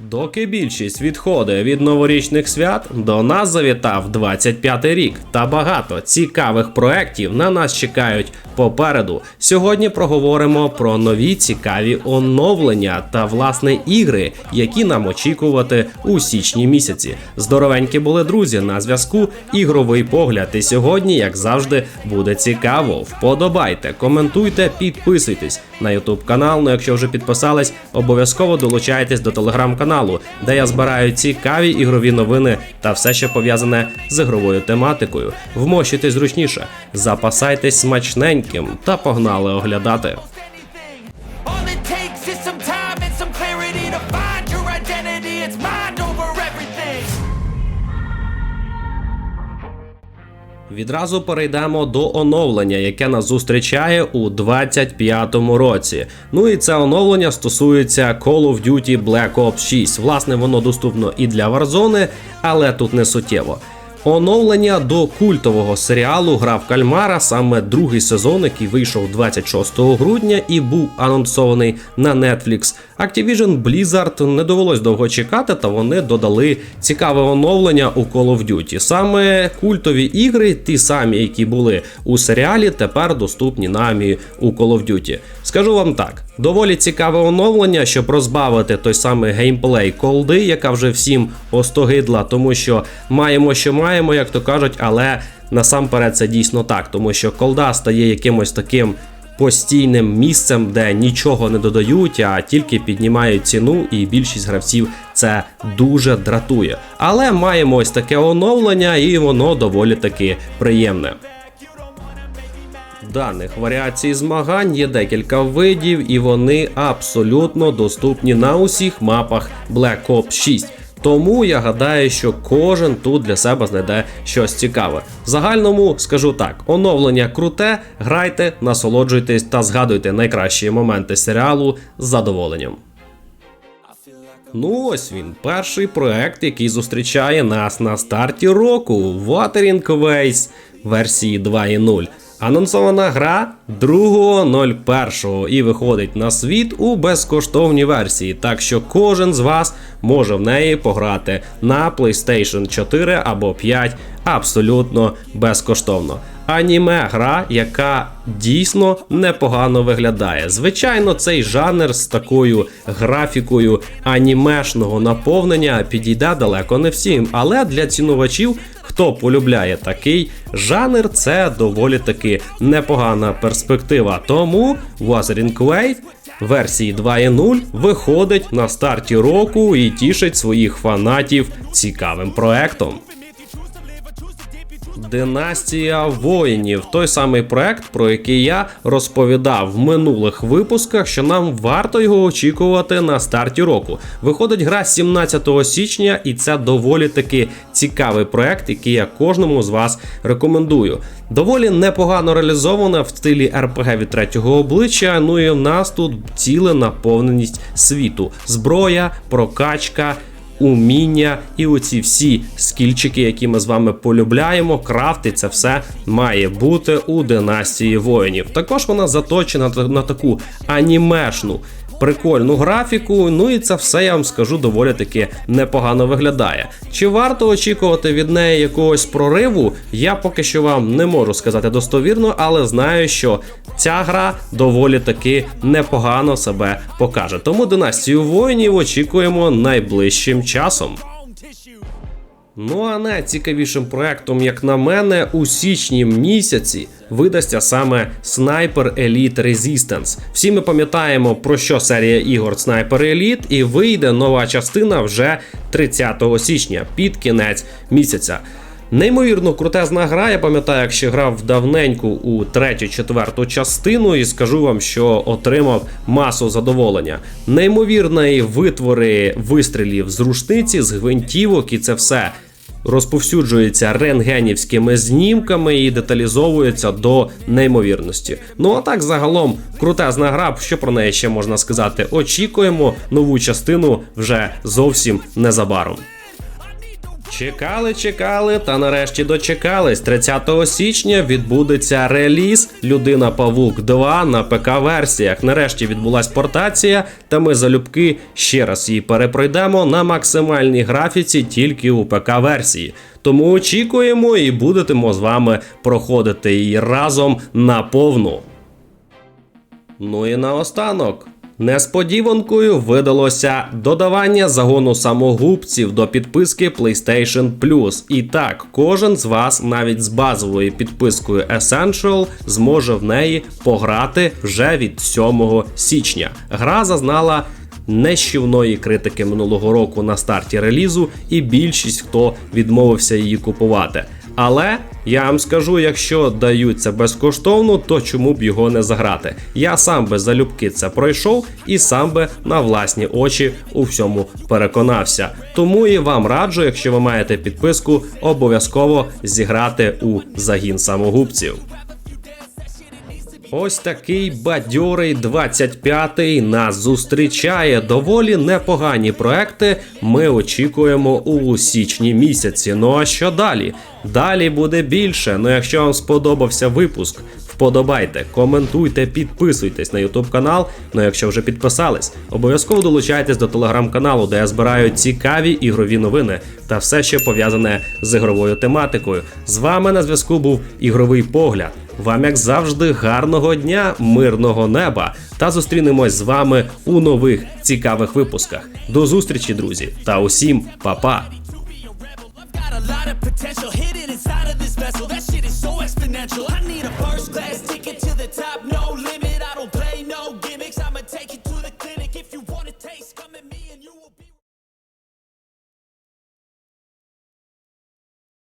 Доки більшість відходить від новорічних свят, до нас завітав 25-й рік, та багато цікавих проєктів на нас чекають попереду. Сьогодні проговоримо про нові цікаві оновлення та власне ігри, які нам очікувати у січні місяці. Здоровенькі були друзі на зв'язку. Ігровий погляд. І сьогодні, як завжди, буде цікаво. Вподобайте, коментуйте, підписуйтесь на YouTube канал. Ну, якщо вже підписались, обов'язково долучайтесь до телеграм-каналу, де я збираю цікаві ігрові новини та все, що пов'язане з ігровою тематикою. Вмощуйтесь зручніше, запасайтесь смачненьким та погнали оглядати. Відразу перейдемо до оновлення, яке нас зустрічає у 25-му році. Ну і це оновлення стосується Call of Duty Black Ops 6. Власне, воно доступно і для Warzone, але тут не суттєво. Оновлення до культового серіалу Гра в Кальмара, саме другий сезон, який вийшов 26 грудня і був анонсований на Netflix. Activision Blizzard не довелось довго чекати, та вони додали цікаве оновлення у Call of Duty. Саме культові ігри, ті самі, які були у серіалі, тепер доступні намі у Call of Duty. Скажу вам так, доволі цікаве оновлення, щоб розбавити той самий геймплей колди, яка вже всім остогидла, тому що маємо, що маємо, як то кажуть, але насамперед це дійсно так, тому що колда стає якимось таким постійним місцем, де нічого не додають, а тільки піднімають ціну, і більшість гравців це дуже дратує. Але маємо ось таке оновлення, і воно доволі таки приємне. Даних варіацій змагань є декілька видів, і вони абсолютно доступні на усіх мапах Black Ops 6. Тому я гадаю, що кожен тут для себе знайде щось цікаве. В загальному скажу так: оновлення круте, грайте, насолоджуйтесь та згадуйте найкращі моменти серіалу з задоволенням. Ну ось він, перший проект, який зустрічає нас на старті року Wuthering Waves версії 2.0. Анонсована гра 2.01 і виходить на світ у безкоштовній версії, так що кожен з вас може в неї пограти на PlayStation 4 або 5 абсолютно безкоштовно. Аніме гра, яка дійсно непогано виглядає. Звичайно, цей жанр з такою графікою анімешного наповнення підійде далеко не всім, але для цінувачів, хто полюбляє такий жанр, це доволі таки непогана перспектива. Тому Wuthering Wave версії 2.0 виходить на старті року і тішить своїх фанатів цікавим проектом. Династія воїнів той самий проект, про який я розповідав в минулих випусках, що нам варто його очікувати на старті року. Виходить гра 17 січня, і це доволі таки цікавий проект, який я кожному з вас рекомендую. Доволі непогано реалізована в стилі RPG від третього обличчя. Ну і в нас тут ціла наповненість світу, зброя, прокачка уміння і оці всі скільчики, які ми з вами полюбляємо, крафти, це все має бути у династії воїнів. Також вона заточена на- таку анімешну. Прикольну графіку, ну і це все я вам скажу доволі таки непогано виглядає. Чи варто очікувати від неї якогось прориву? Я поки що вам не можу сказати достовірно, але знаю, що ця гра доволі таки непогано себе покаже. Тому династію воїнів очікуємо найближчим часом. Ну а найцікавішим проектом, як на мене, у січні місяці видасться саме Sniper Elite Resistance. Всі ми пам'ятаємо про що серія ігор Sniper Elite, і вийде нова частина вже 30 січня під кінець місяця. Неймовірно крутезна гра. Я пам'ятаю, як ще грав давненьку у третю, четверту частину, і скажу вам, що отримав масу задоволення. Неймовірні витвори вистрілів з рушниці, з гвинтівок, і це все розповсюджується рентгенівськими знімками і деталізовується до неймовірності. Ну а так загалом крутезна гра. Що про неї ще можна сказати? Очікуємо нову частину вже зовсім незабаром. Чекали, чекали, та нарешті дочекались. 30 січня відбудеться реліз Людина Павук 2 на ПК-версіях. Нарешті відбулась портація, та ми залюбки ще раз її перепройдемо на максимальній графіці тільки у ПК-версії. Тому очікуємо і будемо з вами проходити її разом на повну. Ну і наостанок. Несподіванкою видалося додавання загону самогубців до підписки PlayStation Plus. І так, кожен з вас, навіть з базовою підпискою Essential, зможе в неї пограти вже від 7 січня. Гра зазнала нищівної критики минулого року на старті релізу, і більшість хто відмовився її купувати. Але я вам скажу, якщо дають це безкоштовно, то чому б його не заграти? Я сам би залюбки це пройшов і сам би на власні очі у всьому переконався. Тому і вам раджу, якщо ви маєте підписку, обов'язково зіграти у загін самогубців. Ось такий бадьорий 25-й нас зустрічає. Доволі непогані проекти. Ми очікуємо у січні місяці. Ну а що далі? Далі буде більше. Ну якщо вам сподобався випуск, вподобайте, коментуйте, підписуйтесь на YouTube канал. Ну якщо вже підписались, обов'язково долучайтесь до телеграм-каналу, де я збираю цікаві ігрові новини та все, що пов'язане з ігровою тематикою. З вами на зв'язку був ігровий погляд. Вам, як завжди, гарного дня, мирного неба та зустрінемось з вами у нових цікавих випусках. До зустрічі, друзі, та усім па-па! Top.